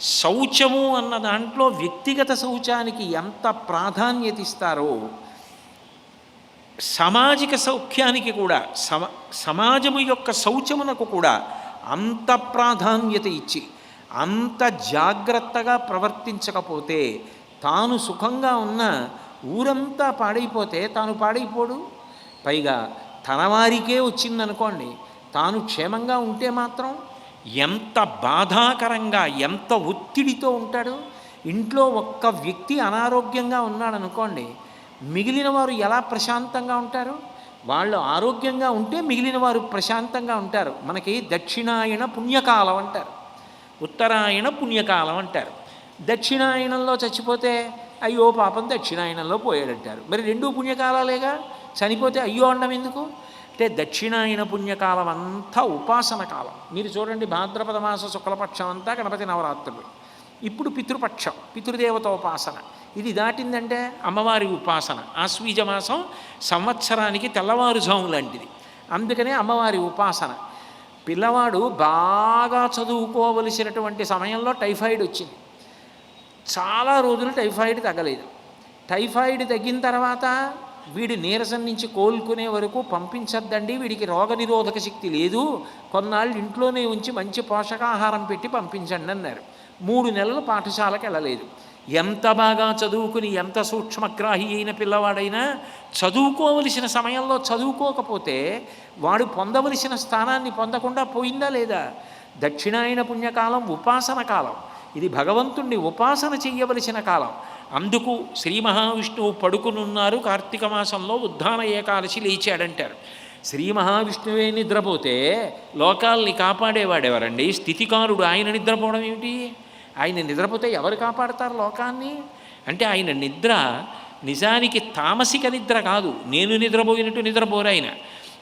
శౌచము అన్న దాంట్లో వ్యక్తిగత శౌచానికి ఎంత ప్రాధాన్యత ఇస్తారో సామాజిక సౌఖ్యానికి కూడా సమ సమాజము యొక్క శౌచమునకు కూడా అంత ప్రాధాన్యత ఇచ్చి అంత జాగ్రత్తగా ప్రవర్తించకపోతే తాను సుఖంగా ఉన్న ఊరంతా పాడైపోతే తాను పాడైపోడు. పైగా తన వారికే వచ్చిందనుకోండి తాను క్షేమంగా ఉంటే మాత్రం ఎంత బాధాకరంగా ఎంత ఒత్తిడితో ఉంటాడు? ఇంట్లో ఒక్క వ్యక్తి అనారోగ్యంగా ఉన్నాడనుకోండి మిగిలిన వారు ఎలా ప్రశాంతంగా ఉంటారు? వాళ్ళు ఆరోగ్యంగా ఉంటే మిగిలిన వారు ప్రశాంతంగా ఉంటారు. మనకి దక్షిణాయన పుణ్యకాలం అంటారు. ఉత్తరాయణ పుణ్యకాలం అంటారు. దక్షిణాయనంలో చచ్చిపోతే అయ్యో పాపం దక్షిణాయనంలో పోయాడంటారు. మరి రెండు పుణ్యకాలాలేగా? చనిపోతే అయ్యో అండం ఎందుకు? అంటే దక్షిణాయన పుణ్యకాలం అంతా ఉపాసన కాలం. మీరు చూడండి భాద్రపద మాస శుక్లపక్షం అంతా గణపతి నవరాత్రులు. ఇప్పుడు పితృపక్షం పితృదేవత ఉపాసన. ఇది దాటిందంటే అమ్మవారి ఉపాసన. ఆశ్వీజ మాసం సంవత్సరానికి తెల్లవారుజాము లాంటిది. అందుకనే అమ్మవారి ఉపాసన. పిల్లవాడు బాగా చదువుకోవలసినటువంటి సమయంలో టైఫాయిడ్ వచ్చింది. చాలా రోజులు టైఫాయిడ్ తగ్గలేదు. టైఫాయిడ్ తగ్గిన తర్వాత వీడి నీరసం నుంచి కోలుకునే వరకు పంపించద్దండి. వీడికి రోగనిరోధక శక్తి లేదు. కొన్నాళ్ళు ఇంట్లోనే ఉంచి మంచి పోషకాహారం పెట్టి పంపించండి అన్నారు. మూడు నెలలు పాఠశాలకు వెళ్ళలేదు. ఎంత బాగా చదువుకుని ఎంత సూక్ష్మగ్రాహి అయిన పిల్లవాడైనా చదువుకోవలసిన సమయంలో చదువుకోకపోతే వాడు పొందవలసిన స్థానాన్ని పొందకుండా పోయిందా లేదా? దక్షిణాయన పుణ్యకాలం ఉపాసన కాలం. ఇది భగవంతుణ్ణి ఉపాసన చెయ్యవలసిన కాలం. అందుకు శ్రీ మహావిష్ణువు పడుకునున్నారు కార్తీక మాసంలో ఉద్ధాన ఏకాదశి లేచాడంటారు. శ్రీ మహావిష్ణువే నిద్రపోతే లోకాల్ని కాపాడేవాడెవరండి? స్థితికారుడు ఆయన నిద్రపోవడం ఏమిటి? ఆయన నిద్రపోతే ఎవరు కాపాడతారు లోకాన్ని? అంటే ఆయన నిద్ర నిజానికి తామసిక నిద్ర కాదు. నేను నిద్రపోయినట్టు నిద్రపోరు ఆయన.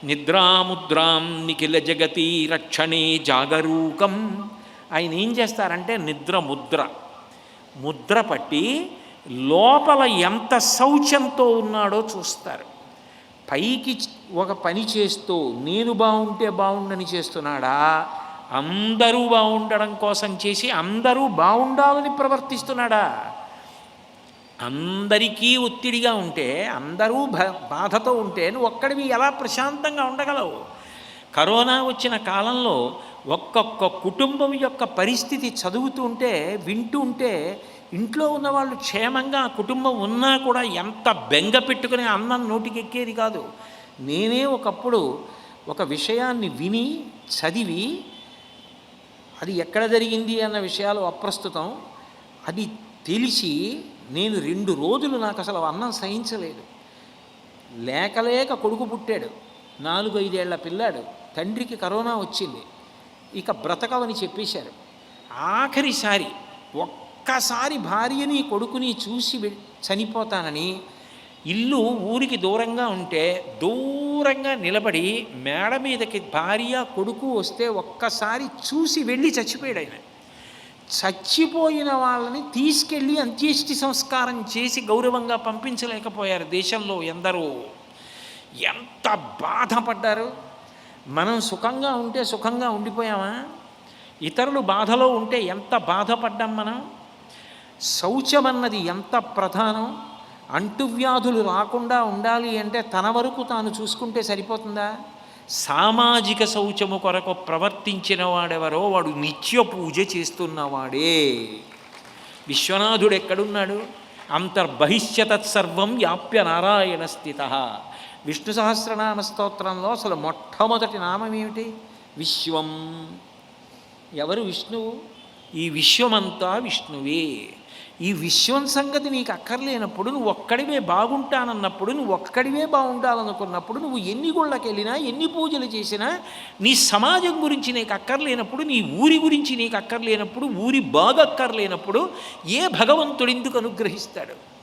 నిద్రాముద్రాం నిఖిల జగతి రక్షణే జాగరూకం. ఆయన ఏం చేస్తారంటే నిద్ర ముద్ర. ముద్ర పట్టి లోపల ఎంత శౌచంతో ఉన్నాడో చూస్తారు. పైకి ఒక పని చేస్తూ నేను బాగుంటే బాగుండని చేస్తున్నాడా? అందరూ బాగుండడం కోసం చేసి అందరూ బాగుండాలని ప్రవర్తిస్తున్నాడా? అందరికీ ఒత్తిడిగా ఉంటే అందరూ బాధతో ఉంటే నువ్వు ఒక్కడివి ఎలా ప్రశాంతంగా ఉండగలవు? కరోనా వచ్చిన కాలంలో ఒక్కొక్క కుటుంబం యొక్క పరిస్థితి చదువుతూ ఉంటే వింటూ ఉంటే ఇంట్లో ఉన్న వాళ్ళు క్షేమంగా ఆ కుటుంబం ఉన్నా కూడా ఎంత బెంగ పెట్టుకుని అన్నం నోటికి ఎక్కేది కాదు. నేనే ఒకప్పుడు ఒక విషయాన్ని విని చదివి అది ఎక్కడ జరిగింది అన్న విషయాలు అప్రస్తుతం అది తెలిసి నేను రెండు రోజులు నాకు అసలు అన్నం సహించలేదు. లేకలేక కొడుకు పుట్టాడు. నాలుగు ఐదేళ్ళ పిల్లాడు. తండ్రికి కరోనా వచ్చింది. ఇక బ్రతకవని చెప్పేశారు. ఆఖరిసారి ఒక్కసారి భార్యని కొడుకుని చూసి చనిపోతానని ఇల్లు ఊరికి దూరంగా ఉంటే దూరంగా నిలబడి మేడ మీదకి భార్య కొడుకు వస్తే ఒక్కసారి చూసి వెళ్ళి చచ్చిపోయాడు ఆయన. చచ్చిపోయిన వాళ్ళని తీసుకెళ్ళి అంత్యేష్టి సంస్కారం చేసి గౌరవంగా పంపించలేకపోయారు దేశంలో ఎందరో. ఎంత బాధపడ్డారు? మనం సుఖంగా ఉంటే సుఖంగా ఉండిపోయామా? ఇతరులు బాధలో ఉంటే ఎంత బాధపడ్డాం మనం? శౌచమన్నది ఎంత ప్రధానం? అంటువ్యాధులు రాకుండా ఉండాలి అంటే తన వరకు తాను చూసుకుంటే సరిపోతుందా? సామాజిక శౌచము కొరకు ప్రవర్తించిన వాడెవరో వాడు నిత్య పూజ చేస్తున్నవాడే. విశ్వనాథుడు ఎక్కడున్నాడు? అంతర్బహిష్యతత్సర్వం యాప్య నారాయణ స్థిత విష్ణు సహస్రనామ స్తోత్రంలో అసలు మొట్టమొదటి నామం ఏమిటి? విశ్వం. ఎవరు విష్ణువు? ఈ విశ్వమంతా విష్ణువే. ఈ విశ్వం సంగతి నీకు అక్కర్లేనప్పుడు నువ్వు ఒక్కడివే బాగుంటానన్నప్పుడు నువ్వు ఒక్కడివే బాగుండాలనుకున్నప్పుడు నువ్వు ఎన్ని గుళ్ళకి వెళ్ళినా ఎన్ని పూజలు చేసినా నీ సమాజం గురించి నీకు అక్కర్లేనప్పుడు నీ ఊరి గురించి నీకు అక్కర్లేనప్పుడు ఊరి బాగక్కర్లేనప్పుడు ఏ భగవంతుడు ఎందుకు అనుగ్రహిస్తాడు?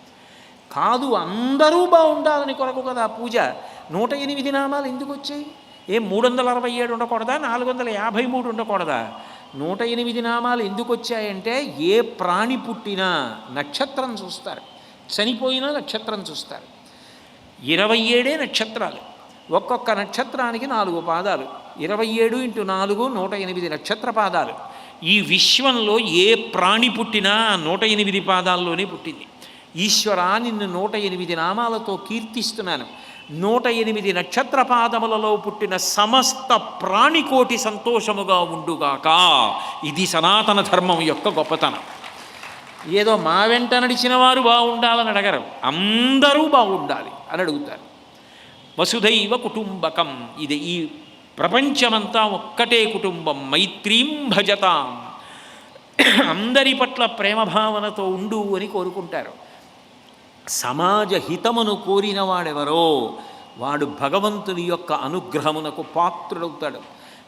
కాదు అందరూ బాగుండాలని కొరకు కదా పూజ. నూట ఎనిమిది నామాలు ఎందుకు వచ్చాయి? ఏం మూడు వందల అరవై ఏడు ఉండకూడదా? నాలుగు వందల యాభై మూడు ఉండకూడదా? నూట ఎనిమిది నామాలు ఎందుకు వచ్చాయంటే ఏ ప్రాణి పుట్టినా నక్షత్రం చూస్తారు. చనిపోయినా నక్షత్రం చూస్తారు. ఇరవై ఏడే నక్షత్రాలు. ఒక్కొక్క నక్షత్రానికి నాలుగు పాదాలు. ఇరవై ఏడు ఇంటూ నాలుగు నూట ఎనిమిది నక్షత్ర పాదాలు. ఈ విశ్వంలో ఏ ప్రాణి పుట్టినా నూట ఎనిమిది పాదాల్లోనే పుట్టింది. ఈశ్వరా నిన్ను నూట ఎనిమిది నామాలతో కీర్తిస్తున్నాను. నూట ఎనిమిది నక్షత్ర పాదములలో పుట్టిన సమస్త ప్రాణికోటి సంతోషముగా ఉండుగాక. ఇది సనాతన ధర్మం యొక్క గొప్పతనం. ఏదో మా వెంట నడిచిన వారు బాగుండాలని అడగరు. అందరూ బాగుండాలి అని అడుగుతారు. వసుధైవ కుటుంబకం. ఇది ఈ ప్రపంచమంతా ఒక్కటే కుటుంబం. మైత్రీం భజతాం. అందరి పట్ల ప్రేమభావనతో ఉండు అని కోరుకుంటారు. సమాజ హితమును కోరిన వాడెవరో వాడు భగవంతుని యొక్క అనుగ్రహమునకు పాత్రుడవుతాడు.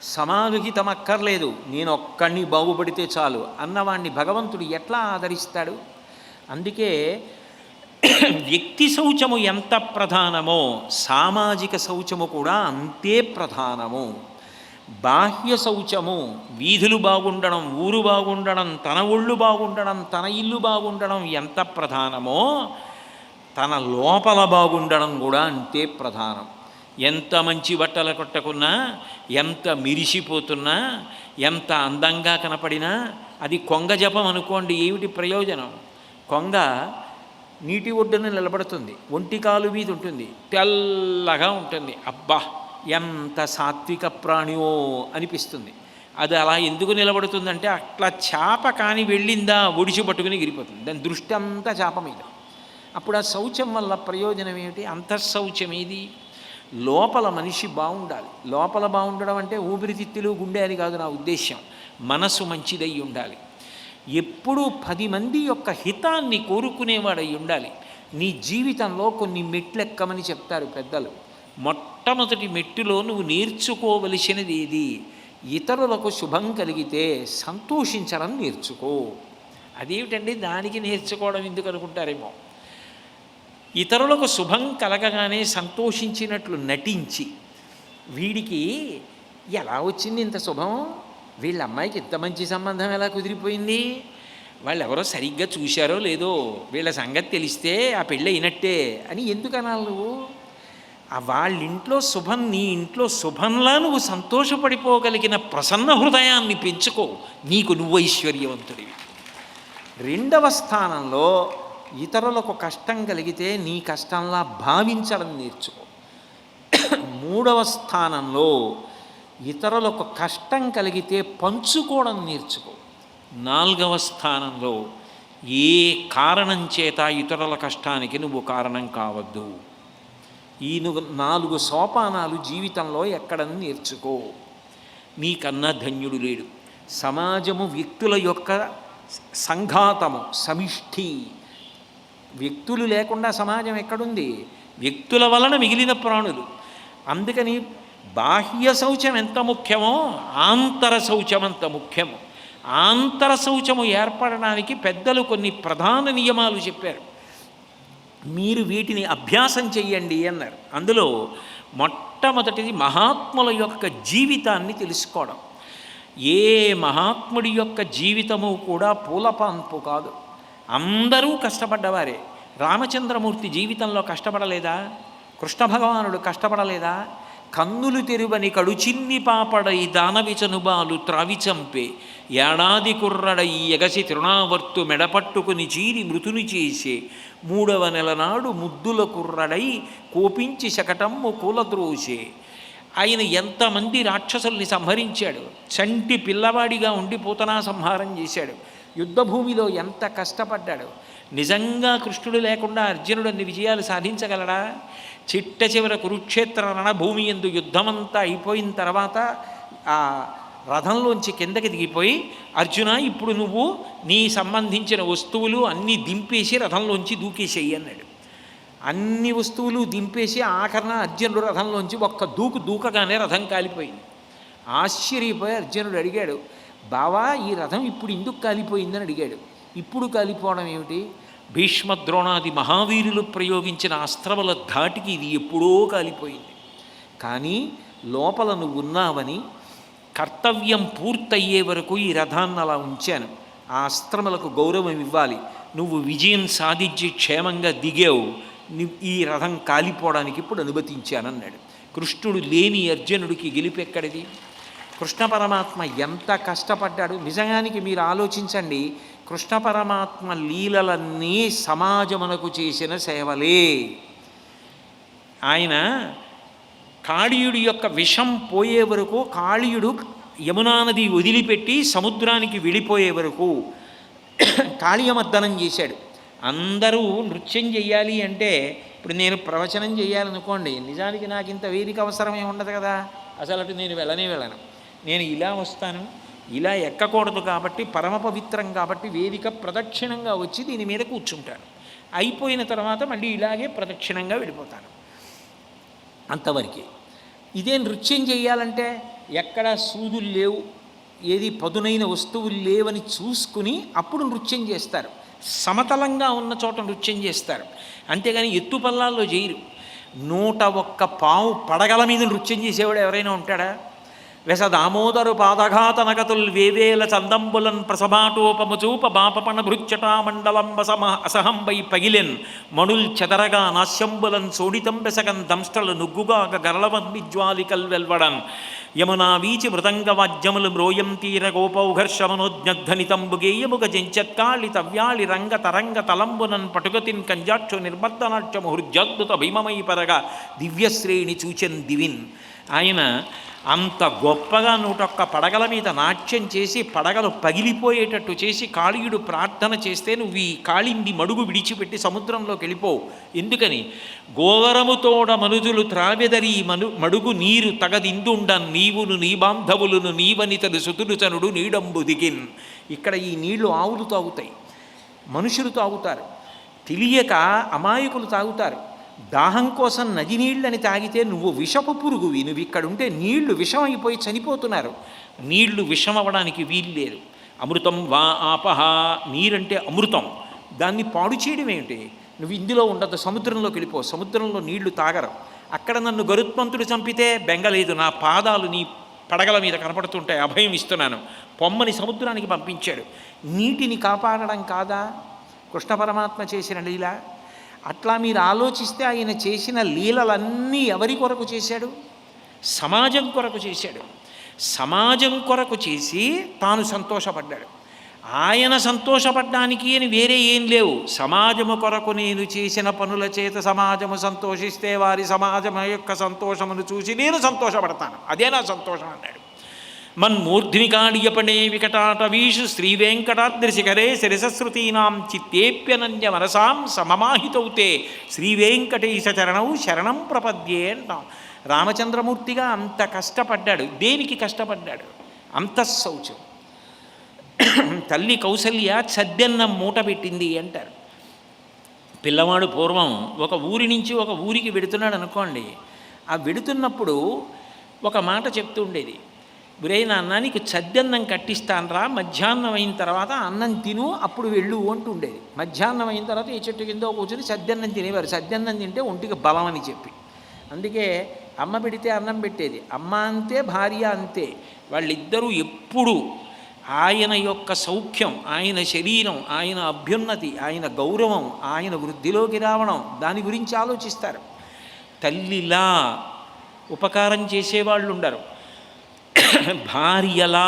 సమాజహితం అక్కర్లేదు నేను ఒక్కడిని బాగుపడితే చాలు అన్నవాణ్ణి భగవంతుడు ఎట్లా ఆదరిస్తాడు? అందుకే వ్యక్తి శౌచము ఎంత ప్రధానమో సామాజిక శౌచము కూడా అంతే ప్రధానము. బాహ్య శౌచము వీధులు బాగుండడం ఊరు బాగుండడం తన ఒళ్ళు బాగుండడం తన ఇల్లు బాగుండడం ఎంత ప్రధానమో తన లోపల బాగుండడం కూడా అంతే ప్రధానం. ఎంత మంచి బట్టలు కొట్టకున్నా ఎంత మిరిసిపోతున్నా ఎంత అందంగా కనపడినా అది కొంగ జపం అనుకోండి ఏమిటి ప్రయోజనం? కొంగ నీటి ఒడ్డున నిలబడుతుంది ఒంటి కాలు మీద ఉంటుంది తెల్లగా ఉంటుంది. అబ్బా ఎంత సాత్విక ప్రాణియో అనిపిస్తుంది. అది అలా ఎందుకు నిలబడుతుందంటే అట్లా చేప కాని వెళ్ళిందా ఒడిచి పట్టుకుని గిరిపోతుంది. దాని దృష్టి అంతా చేప మీద. అప్పుడు ఆ శౌచం వల్ల ప్రయోజనం ఏమిటి? అంతఃశౌచం ఏది? లోపల మనిషి బాగుండాలి. లోపల బాగుండడం అంటే ఊపిరితిత్తులు గుండె అని కాదు నా ఉద్దేశ్యం. మనసు మంచిదై ఉండాలి. ఎప్పుడూ పది మంది యొక్క హితాన్ని కోరుకునేవాడై ఉండాలి. నీ జీవితంలో కొన్ని మెట్లెక్కమని చెప్తారు పెద్దలు. మొట్టమొదటి మెట్టులో నువ్వు నేర్చుకోవలసినది ఏది? ఇతరులకు శుభం కలిగితే సంతోషించడం నేర్చుకో. అదేమిటండి? దానికి నేర్చుకోవడం ఎందుకు అనుకుంటారేమో? ఇతరులకు శుభం కలగగానే సంతోషించినట్లు నటించి వీడికి ఎలా వచ్చింది ఇంత శుభం? వీళ్ళ అమ్మాయికి ఇంత మంచి సంబంధం ఎలా కుదిరిపోయింది? వాళ్ళు ఎవరో సరిగ్గా చూశారో లేదో వీళ్ళ సంగతి తెలిస్తే ఆ పెళ్ళి అయినట్టే అని ఎందుకు అనాలి నువ్వు? వాళ్ళింట్లో వాళ్ళ ఇంట్లో శుభం నీ ఇంట్లో శుభంలా నువ్వు సంతోషపడిపోగలిగిన ప్రసన్న హృదయాన్ని పెంచుకో. నీకు నువ్వు ఐశ్వర్యవంతుడివి. రెండవ స్థానంలో ఇతరులకు కష్టం కలిగితే నీ కష్టంలా భావించడం నేర్చుకో. మూడవ స్థానంలో ఇతరులకు కష్టం కలిగితే పంచుకోవడం నేర్చుకో. నాలుగవ స్థానంలో ఏ కారణం చేత ఇతరుల కష్టానికి నువ్వు కారణం కావద్దు. ఈ నువ్వు నాలుగు సోపానాలు జీవితంలో ఎక్కడని నేర్చుకో. నీకన్నా ధన్యుడు లేడు. సమాజము వ్యక్తుల యొక్క సంఘాతము సమిష్టి వ్యక్తులు లేకుండా సమాజం ఎక్కడుంది? వ్యక్తుల వలన మిగిలిన ప్రాణులు. అందుకని బాహ్య శౌచం ఎంత ముఖ్యమో ఆంతర శౌచం అంత ముఖ్యము. ఆంతర శౌచము ఏర్పడడానికి పెద్దలు కొన్ని ప్రధాన నియమాలు చెప్పారు. మీరు వీటిని అభ్యాసం చెయ్యండి అన్నారు. అందులో మొట్టమొదటిది మహాత్ముల యొక్క జీవితాన్ని తెలుసుకోవడం. ఏ మహాత్ముడి యొక్క జీవితము కూడా పూలపాన్పు కాదు. అందరూ కష్టపడ్డవారే. రామచంద్రమూర్తి జీవితంలో కష్టపడలేదా? కృష్ణ భగవానుడు కష్టపడలేదా? కన్నులు తెరువని కడుచిన్ని పాపడై దానవిచనుబాలు త్రావిచంపే. ఏడాది కుర్రడై ఎగసి తృణావర్తు మెడపట్టుకుని చీరి మృతుని చేసే. మూడవ నెల నాడు ముద్దుల కుర్రడై కోపించి శకటమ్ము కూలద్రోసే. ఆయన ఎంతమంది రాక్షసుల్ని సంహరించాడు? చంటి పిల్లవాడిగా ఉండి పూతనా సంహారం చేశాడు? యుద్ధభూమిలో ఎంత కష్టపడ్డాడు? నిజంగా కృష్ణుడు లేకుండా అర్జునుడు అన్ని విజయాలు సాధించగలడా? చిట్ట చివర కురుక్షేత్ర రణభూమి ఎందు యుద్ధమంతా అయిపోయిన తర్వాత ఆ రథంలోంచి కిందకి దిగిపోయి అర్జున ఇప్పుడు నువ్వు నీ సంబంధించిన వస్తువులు అన్నీ దింపేసి రథంలోంచి దూకేసేయి అన్నాడు. అన్ని వస్తువులు దింపేసి ఆఖరణ అర్జునుడు రథంలోంచి ఒక్క దూకు దూకగానే రథం కాలిపోయింది. ఆశ్చర్యపోయి అర్జునుడు అడిగాడు బావా ఈ రథం ఇప్పుడు ఎందుకు కాలిపోయిందని అడిగాడు. ఇప్పుడు కాలిపోవడం ఏమిటి? భీష్మ ద్రోణాది మహావీరులు ప్రయోగించిన అస్త్రముల ధాటికి ఇది ఎప్పుడో కాలిపోయింది. కానీ లోపల నువ్వు ఉన్నావని కర్తవ్యం పూర్తయ్యే వరకు ఈ రథాన్ని అలా ఉంచాను. ఆ అస్త్రములకు గౌరవం ఇవ్వాలి. నువ్వు విజయం సాధించి క్షేమంగా దిగావు. ఈ రథం కాలిపోవడానికి ఇప్పుడు అనుమతించానన్నాడు. కృష్ణుడు లేని అర్జునుడికి గెలిపెక్కడిది? కృష్ణ పరమాత్మ ఎంత కష్టపడ్డాడు. నిజానికి మీరు ఆలోచించండి కృష్ణ పరమాత్మ లీలలన్నీ సమాజమునకు చేసిన సేవలే. ఆయన కాళీయుడి యొక్క విషం పోయే వరకు కాళీయుడు యమునా నది వదిలిపెట్టి సముద్రానికి వెళ్ళిపోయే వరకు కాళీయమర్దనం చేశాడు. అందరూ నృత్యం చెయ్యాలి అంటే ఇప్పుడు నేను ప్రవచనం చేయాలనుకోండి నిజానికి నాకు ఇంత వేదిక అవసరమే ఉండదు కదా. అసలు అటు నేను వెళ్ళనే వెళ్ళను. నేను ఇలా వస్తాను ఇలా ఎక్కకూడదు కాబట్టి పరమ పవిత్రం కాబట్టి వేదిక ప్రదక్షిణంగా వచ్చి దీని మీద కూర్చుంటాను. అయిపోయిన తర్వాత మళ్ళీ ఇలాగే ప్రదక్షిణంగా వెళ్ళిపోతాను. అంతవరకే. ఇదే నృత్యం చేయాలంటే ఎక్కడ సూదులు లేవు ఏది పదునైన వస్తువులు లేవని చూసుకుని అప్పుడు నృత్యం చేస్తారు. సమతలంగా ఉన్న చోట నృత్యం చేస్తారు. అంతేగాని ఎత్తుపల్లాల్లో చేయరు. నూట ఒక్క పావు పడగల మీద నృత్యం చేసేవాడు ఎవరైనా ఉంటాడా? వెస దామోదరు పాదఘాతనగతుల్ వేవేల చందంబులన్ ప్రసభాటోపముచూప బాపపణ భృచ్చటా మండలం వసమ అసహంబై పగిలెన్ మణుల్ చెదరగా నాశ్యంబులన్ సోడితం బెసగన్ దంష్టలు నుగ్గుగాక గరళవద్విజ్వాలికల్ వెల్వడన్ యమునా వీచి మృదంగ వాద్యములు మ్రోయం తీర గోపౌఘర్షమనోజ్ఞధ్వనితంబు గేయముగ జంచత్కాళి తవ్యాళి రంగ తరంగ తలంబునన్ పటుగతిన్ కంజాక్షు నిర్బద్ధనాట్యము హృద్యద్భుత భీమమై పరగా దివ్యశ్రేణి చూచెన్ దివిన్ ఆయన అంత గొప్పగా నూటొక్క పడగల మీద నాట్యం చేసి పడగలు పగిలిపోయేటట్టు చేసి కాళీయుడు ప్రార్థన చేస్తే నువ్వు ఈ కాళింది మడుగు విడిచిపెట్టి సముద్రంలోకి వెళ్ళిపోవు ఎందుకని? గోవరముతోడ మనుజులు త్రావెదరి మను మడుగు నీరు తగదిందుండన్ నీవును నీ బాంధవులను నీవనితడు సుతుడుచనుడు నీడంబు దిగిన్. ఇక్కడ ఈ నీళ్ళు ఆవులు తాగుతాయి. మనుషులు తాగుతారు. తెలియక అమాయకులు తాగుతారు. దాహం కోసం నది నీళ్ళని తాగితే నువ్వు విషపు పురుగువి నువ్వు ఇక్కడ ఉంటే నీళ్ళు విషమైపోయి చనిపోతున్నారు. నీళ్ళు విషం అవ్వడానికి వీల్లేదు అమృతం వా ఆపహ. నీరంటే అమృతం. దాన్ని పాడు చేయడం ఏమిటి? నువ్వు ఇందులో ఉండదు సముద్రంలోకి వెళ్ళిపో. సముద్రంలో నీళ్ళు తాగరు. అక్కడ నన్ను గరుత్మంతుడు చంపితే బెంగలేదు. నా పాదాలు నీ పడగల మీద కనపడుతుంటాయి. అభయం ఇస్తున్నాను. పొమ్మని సముద్రానికి పంపించాడు. నీటిని కాపాడడం కాదా? కృష్ణ పరమాత్మ చేసిన లీలా. అట్లా మీరు ఆలోచిస్తే ఆయన చేసిన లీలలన్నీ ఎవరి కొరకు చేశాడు? సమాజం కొరకు చేశాడు. సమాజం కొరకు చేసి తాను సంతోషపడ్డాడు. ఆయన సంతోషపడ్డానికి అని వేరే ఏం లేవు. సమాజము కొరకు నేను చేసిన పనుల చేత సమాజము సంతోషిస్తే వారి సమాజం యొక్క సంతోషమును చూసి నేను సంతోషపడతాను. అదే నా సంతోషం అన్నాడు. మన్మూర్ధ్నికాళీయపణే వికటాటవీషు శ్రీవేంకటాద్రిశిఖరే శిరసశ్రుతీనాం చిత్తేప్యనన్య మనసాం సమమాహితౌతే. శ్రీవేంకటేశ చరణం శరణం ప్రపద్యే అంటాం రామచంద్రమూర్తిగా అంత కష్టపడ్డాడు. దేనికి కష్టపడ్డాడు? అంతఃశౌచం. తల్లి కౌసల్య చద్దెన్నం మూట పెట్టింది అంటారు. పిల్లవాడు పూర్వం ఒక ఊరి నుంచి ఒక ఊరికి వెడుతున్నాడు అనుకోండి ఆ వెడుతున్నప్పుడు ఒక మాట చెప్తూ ఉండేది. గురైన నాన్న నీకు చద్దన్నం కట్టిస్తానరా మధ్యాహ్నం అయిన తర్వాత అన్నం తిను అప్పుడు వెళ్ళు అంటూ ఉండేది. మధ్యాహ్నం అయిన తర్వాత ఏ చెట్టు కింద కూర్చొని సద్దన్నం తినేవారు. సద్దన్నం తింటే ఒంటికి బలం అని చెప్పి. అందుకే అమ్మ పెడితే అన్నం పెట్టేది. అమ్మ అంతే భార్య అంతే. వాళ్ళిద్దరూ ఎప్పుడూ ఆయన యొక్క సౌఖ్యం ఆయన శరీరం ఆయన అభ్యున్నతి ఆయన గౌరవం ఆయన వృద్ధిలోకి రావడం దాని గురించి ఆలోచిస్తారు. తల్లిలా ఉపకారం చేసేవాళ్ళు ఉండరు. భార్యలా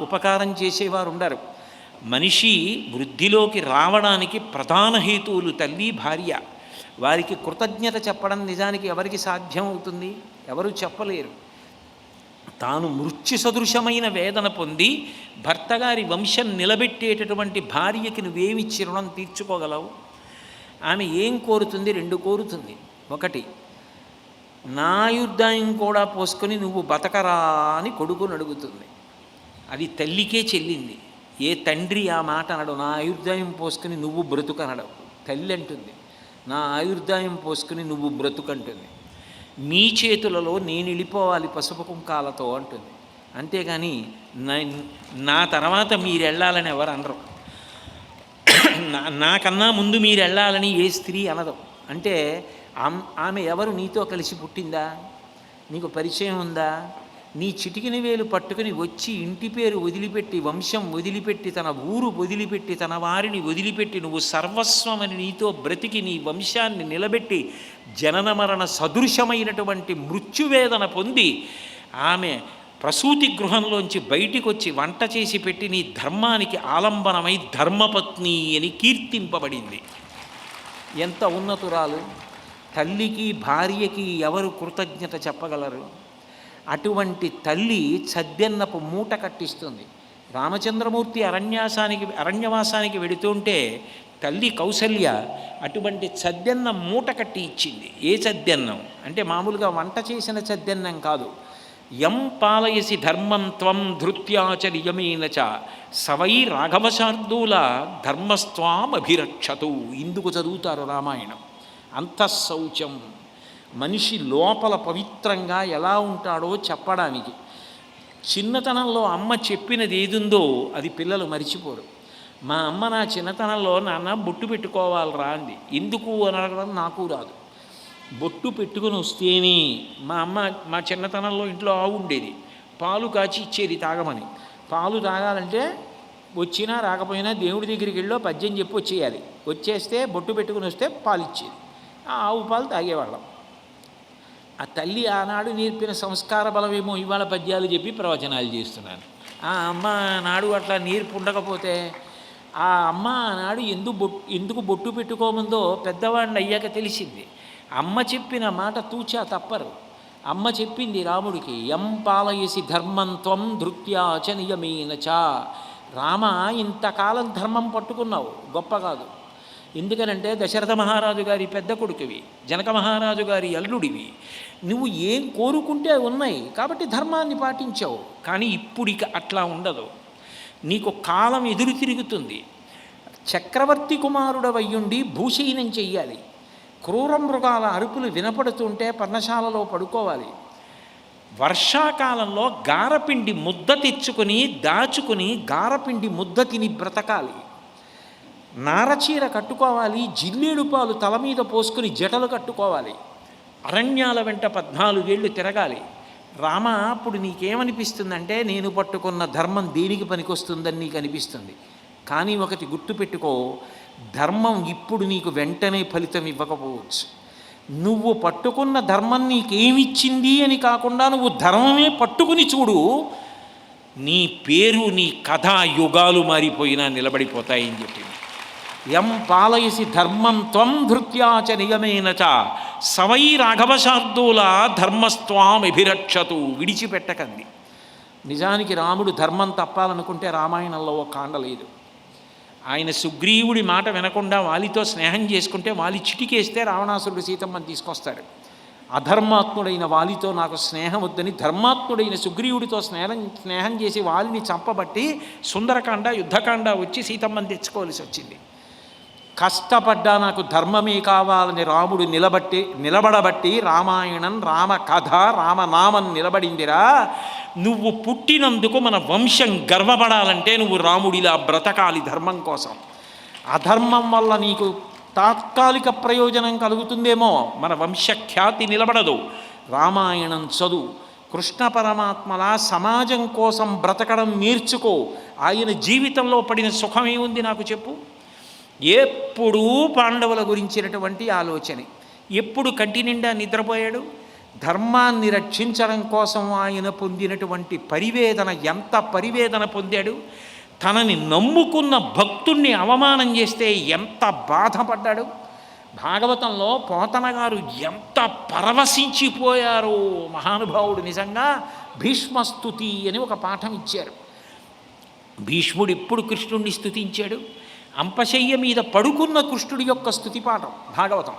ఉపకారం చేసేవారు ఉండరు మనిషి వృద్ధిలోకి రావడానికి ప్రధాన హేతువులు తల్లి భార్య. వారికి కృతజ్ఞత చెప్పడం నిజానికి ఎవరికి సాధ్యం అవుతుంది ఎవరు చెప్పలేరు. తాను మృత్యు సదృశమైన వేదన పొంది భర్తగారి వంశం నిలబెట్టేటటువంటి భార్యకి నువ్వేమిచ్చి రుణం తీర్చుకోగలవు? ఆమె ఏం కోరుతుంది? రెండు కోరుతుంది. ఒకటి నా యుద్ధాయం కూడా పోసుకొని నువ్వు బతకరా అని కొడుకుని అడుగుతుంది. అది తల్లికే చెల్లింది. ఏ తండ్రి ఆ మాట అనడు. నా ఆయుర్దాయం పోసుకుని నువ్వు బ్రతుకనడవు. తల్లి అంటుంది. నా ఆయుర్దాయం పోసుకుని నువ్వు బ్రతుకంటుంది. మీ చేతులలో నేను వెళ్ళిపోవాలి పసుపు కుంకాలతో అంటుంది. అంతేగాని నా నా తర్వాత మీరు వెళ్ళాలని ఎవరు అనరు. నా నాకన్నా ముందు మీరు వెళ్ళాలని ఏ స్త్రీ అనదు. అంటే ఆమ్- ఆమె ఎవరు నీతో కలిసి పుట్టిందా? నీకు పరిచయం ఉందా? నీ చిటికిన వేలు పట్టుకుని వచ్చి ఇంటి పేరు వదిలిపెట్టి వంశం వదిలిపెట్టి తన ఊరు వదిలిపెట్టి తన వారిని వదిలిపెట్టి నువ్వు సర్వస్వమని నీతో బ్రతికి నీ వంశాన్ని నిలబెట్టి జనన మరణ సదృశమైనటువంటి మృత్యువేదన పొంది ఆమె ప్రసూతి గృహంలోంచి బయటికి వచ్చి వంట చేసి పెట్టి నీ ధర్మానికి ఆలంబనమై ధర్మపత్ని అని కీర్తింపబడింది. ఎంత ఉన్నతురాలు? తల్లికి భార్యకి ఎవరు కృతజ్ఞత చెప్పగలరు? అటువంటి తల్లి చద్దెన్నపు మూట కట్టిస్తుంది. రామచంద్రమూర్తి అరణ్యాసానికి అరణ్యవాసానికి వెడుతుంటే తల్లి కౌసల్య అటువంటి చద్దెన్నం మూట కట్టి ఇచ్చింది. ఏ చద్దెన్నం? అంటే మామూలుగా వంట చేసిన చద్దెన్నం కాదు. యం పాలయసి ధర్మం త్వం ధృత్యాచర్యమేన చ సవై రాఘవశార్దూల ధర్మస్వామభిరక్షతు ఇందుకు చదువుతారు రామాయణం. అంతఃశౌచం. మనిషి లోపల పవిత్రంగా ఎలా ఉంటాడో చెప్పడానికి. చిన్నతనంలో అమ్మ చెప్పినది ఏదుందో అది పిల్లలు మరిచిపోరు. మా అమ్మ నా చిన్నతనంలో నాన్న బొట్టు పెట్టుకోవాలరా అంది. ఎందుకు? అని అడగడం నాకు రాదు. బొట్టు పెట్టుకుని వస్తేనే మా అమ్మ మా చిన్నతనంలో ఇంట్లో ఆవు ఉండేది. పాలు కాచి ఇచ్చేది తాగమని. పాలు తాగాలంటే వచ్చినా రాకపోయినా దేవుడి దగ్గరికి వెళ్ళో పద్యం చెప్పి వచ్చేయాలి. వచ్చేస్తే బొట్టు పెట్టుకుని వస్తే పాలు ఇచ్చేది. ఆ ఆవు పాలు తాగేవాళ్ళం. ఆ తల్లి ఆనాడు నేర్పిన సంస్కార బలమేమో ఇవాళ పద్యాలు చెప్పి ప్రవచనాలు చేస్తున్నాను. ఆ అమ్మ నాడు అట్లా నేర్పు ఉండకపోతే ఆ అమ్మ ఆనాడు ఎందుకు బొట్టు ఎందుకు బొట్టు పెట్టుకోముందో పెద్దవాడిని అయ్యాక తెలిసింది. అమ్మ చెప్పిన మాట తూచా తప్పరు. అమ్మ చెప్పింది రాముడికి ఎం పాలయసి ధర్మం త్వం ధృత్యాచ నియమేన చ. రామ ఇంతకాలం ధర్మం పట్టుకున్నావు. గొప్ప కాదు. ఎందుకనంటే దశరథ మహారాజు గారి పెద్ద కొడుకువి జనక మహారాజు గారి అల్లుడివి. నువ్వు ఏం కోరుకుంటే అవి ఉన్నాయి కాబట్టి ధర్మాన్ని పాటించావు. కానీ ఇప్పుడు ఇక అట్లా ఉండదు. నీకు కాలం ఎదురు తిరుగుతుంది. చక్రవర్తి కుమారుడవయ్యుండి భూషయనం చెయ్యాలి. క్రూర మృగాల అరుపులు వినపడుతుంటే పర్ణశాలలో పడుకోవాలి. వర్షాకాలంలో గారపిండి ముద్ద తెచ్చుకొని దాచుకుని గారపిండి ముద్ద తిని బ్రతకాలి. నారచీర కట్టుకోవాలి జిల్లేడు పాలు తల మీద పోసుకుని జటలు కట్టుకోవాలి. అరణ్యాల వెంట పద్నాలుగేళ్ళు తిరగాలి. రామ అప్పుడు నీకేమనిపిస్తుందంటే నేను పట్టుకున్న ధర్మం దేనికి పనికొస్తుందని నీకు అనిపిస్తుంది. కానీ ఒకటి గుర్తుపెట్టుకో ధర్మం ఇప్పుడు నీకు వెంటనే ఫలితం ఇవ్వకపోవచ్చు. నువ్వు పట్టుకున్న ధర్మం నీకేమిచ్చింది అని కాకుండా నువ్వు ధర్మమే పట్టుకుని చూడు నీ పేరు నీ కథ యుగాలు మారిపోయినా నిలబడిపోతాయని చెప్పింది. ఎం పాలయసి ధర్మం త్వం ధృత్యాచ నియమేన చ. సవై రాఘవశార్దూల ధర్మస్వామిభిరక్షతు విడిచిపెట్టకంది నిజానికి రాముడు ధర్మం తప్పాలనుకుంటే రామాయణంలో ఒక కాండ లేదు. ఆయన సుగ్రీవుడి మాట వినకుండా వాలితో స్నేహం చేసుకుంటే వాలి చిటికేస్తే రావణాసురుడు సీతమ్మని తీసుకొస్తాడు. అధర్మాత్ముడైన వాలితో నాకు స్నేహం వద్దని ధర్మాత్ముడైన సుగ్రీవుడితో స్నేహం స్నేహం చేసి వాలిని చంపబట్టి సుందరకాండ యుద్ధకాండ వచ్చి సీతమ్మని తెచ్చుకోవాల్సి వచ్చింది. కష్టపడ్డా నాకు ధర్మమే కావాలని రాముడు నిలబట్టి నిలబడబట్టి రామాయణం రామ కథ రామనామం నిలబడిందిరా. నువ్వు పుట్టినందుకు మన వంశం గర్వపడాలంటే నువ్వు రాముడిలా బ్రతకాలి ధర్మం కోసం. అధర్మం వల్ల నీకు తాత్కాలిక ప్రయోజనం కలుగుతుందేమో. మన వంశఖ్యాతి నిలబడదు. రామాయణం చదువు. కృష్ణ పరమాత్మలా సమాజం కోసం బ్రతకడం నేర్చుకో. ఆయన జీవితంలో పడిన సుఖమేముంది నాకు చెప్పు? ఎప్పుడూ పాండవుల గురించినటువంటి ఆలోచనే. ఎప్పుడు కంటి నిండా నిద్రపోయాడు? ధర్మాన్ని రక్షించడం కోసం ఆయన పొందినటువంటి పరివేదన ఎంత పరివేదన పొందాడు? తనని నమ్ముకున్న భక్తుణ్ణి అవమానం చేస్తే ఎంత బాధపడ్డాడు? భాగవతంలో పోతన గారు ఎంత పరవశించిపోయారో మహానుభావుడు నిజంగా భీష్మస్తుతి అని ఒక పాఠం ఇచ్చారు. భీష్ముడు ఎప్పుడు కృష్ణుణ్ణి స్థుతించాడు అంపశయ్య మీద పడుకున్న కృష్ణుడి యొక్క స్థుతిపాఠం భాగవతం.